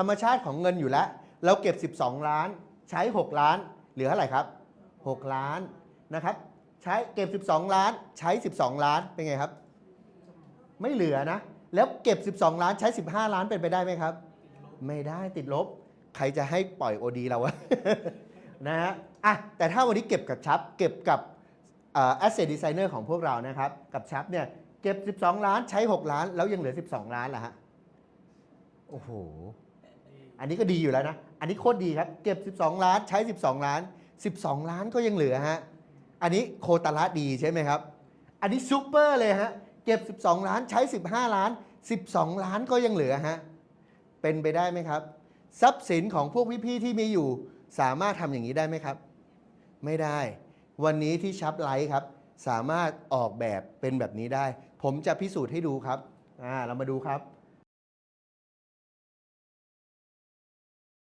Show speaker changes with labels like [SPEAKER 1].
[SPEAKER 1] รรมชาติของเงินอยู่แล้ว เราเก็บ 12 ล้าน ใช้ 6 ล้าน เหลือเท่าไหร่ครับ 6 ล้านนะครับ ใช้เก็บ 12 ล้าน ใช้ 12 ล้านเป็นไงครับ ไม่เหลือนะ แล้วเก็บ 12 ล้านใช้ 15 ล้านเป็นไปได้ไหมครับ ไม่ได้ติดลบ ใครจะให้ปล่อยโอดีเราวะนะฮะอะแต่ถ้าวันนี้เก็บกับชับ เก็บกับอ่อ asset designer ของพวกเรานะครับ กับชับเนี่ยเก็บ 12 ล้านใช้ 6 ล้าน แล้วยังเหลือ 12 ล้านล่ะฮะ โอ้โห อันนี้ก็ดีอยู่แล้วนะ อันนี้โคตรดีครับ เก็บ 12 ล้านใช้ 12 ล้าน 12 ล้านก็ยังเหลือฮะ อันนี้โคตรละดีใช่ไหมครับ อันนี้ซูเปอร์เลยฮะ เก็บ 12 ล้านใช้ 15 ล้าน 12 ล้านก็ยังเหลือฮะ เป็นไปได้ไหมครับ ทรัพย์สินของพวกพี่ๆที่มีอยู่ สามารถทำอย่างนี้ได้ไหมครับ ไม่ได้ วันนี้ที่ชับไลท์ครับ สามารถออกแบบเป็นแบบนี้ได้ ผมจะพิสูจน์ให้ดูครับ อ่า เรามาดูครับ